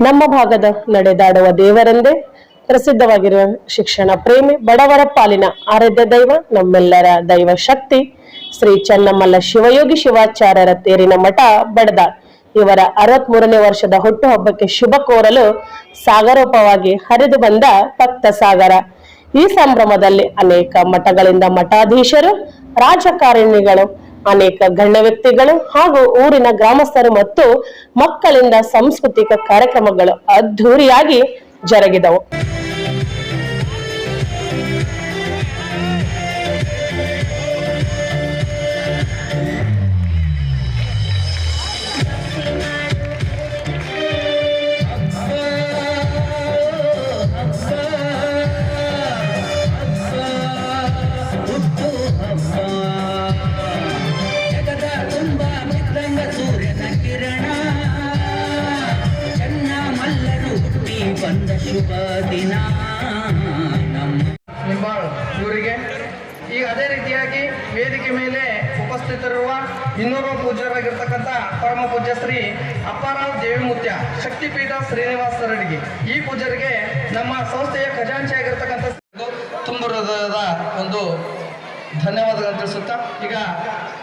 ನಮ್ಮ ಭಾಗದ ನಡೆದಾಡುವ ದೇವರೆಂದೇ ಪ್ರಸಿದ್ಧವಾಗಿರುವ ಶಿಕ್ಷಣ ಪ್ರೇಮಿ ಬಡವರ ಪಾಲಿನ ಆರಾಧ್ಯ ದೈವ, ನಮ್ಮೆಲ್ಲರ ದೈವ ಶಕ್ತಿ, ಶ್ರೀ ಚನ್ನಮ್ಮಲ್ಲ ಶಿವಯೋಗಿ ಶಿವಾಚಾರ್ಯರ ತೇರಿನ ಮಠ, ಬಡದ ಇವರ ಅರವತ್ಮೂರನೇ ವರ್ಷದ ಹುಟ್ಟುಹಬ್ಬಕ್ಕೆ ಶುಭ ಕೋರಲು ಸಾಗರೋಪವಾಗಿ ಹರಿದು ಬಂದ ಭಕ್ತ ಸಾಗರ. ಈ ಸಂಭ್ರಮದಲ್ಲಿ ಅನೇಕ ಮಠಗಳಿಂದ ಮಠಾಧೀಶರು, ರಾಜಕಾರಣಿಗಳು ಅನೇಕ ಗಣ್ಯ ವ್ಯಕ್ತಿಗಳು ಹಾಗೂ ಊರಿನ ಗ್ರಾಮಸ್ಥರು ಮತ್ತು ಮಕ್ಕಳಿಂದ ಸಾಂಸ್ಕೃತಿಕ ಕಾರ್ಯಕ್ರಮಗಳು ಅದ್ಧೂರಿಯಾಗಿ ಜರುಗಿದವು. ಬಂದ ಶುಭ ದಿನ. ನಿಂಬಾಳು ಊರಿಗೆ ಈಗ ಅದೇ ರೀತಿಯಾಗಿ ವೇದಿಕೆ ಮೇಲೆ ಉಪಸ್ಥಿತರಿರುವ ಇನ್ನೂರು ಪೂಜ್ಯರಾಗಿರ್ತಕ್ಕಂಥ ಪರಮ ಪೂಜ್ಯ ಶ್ರೀ ಅಪ್ಪಾರಾವ್ ದೇವಿಮೂರ್ತ್ಯ ಶಕ್ತಿಪೀಠ ಶ್ರೀನಿವಾಸ ರೆಡ್ಡಿ. ಈ ಪೂಜ್ಯರಿಗೆ ನಮ್ಮ ಸಂಸ್ಥೆಯ ಖಜಾಂಚಿ ಆಗಿರ್ತಕ್ಕಂಥ ತುಂಬ ಹೃದಯದ ಒಂದು ಧನ್ಯವಾದಗಳನ್ನು ತಿಳಿಸುತ್ತಾ, ಈಗ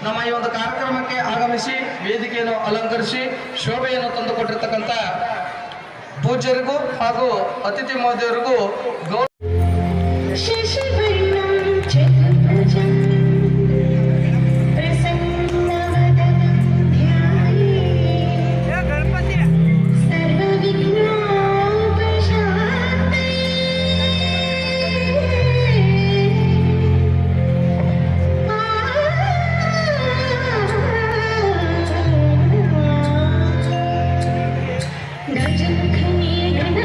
ನಮ್ಮ ಈ ಒಂದು ಕಾರ್ಯಕ್ರಮಕ್ಕೆ ಆಗಮಿಸಿ, ವೇದಿಕೆಯನ್ನು ಅಲಂಕರಿಸಿ, ಶೋಭೆಯನ್ನು ತಂದುಕೊಟ್ಟಿರ್ತಕ್ಕಂಥ ಪೂಜ್ಯರಿಗೂ ಹಾಗೂ ಅತಿಥಿ ಮಹೋದಯರಿಗೂ ಗೌರವ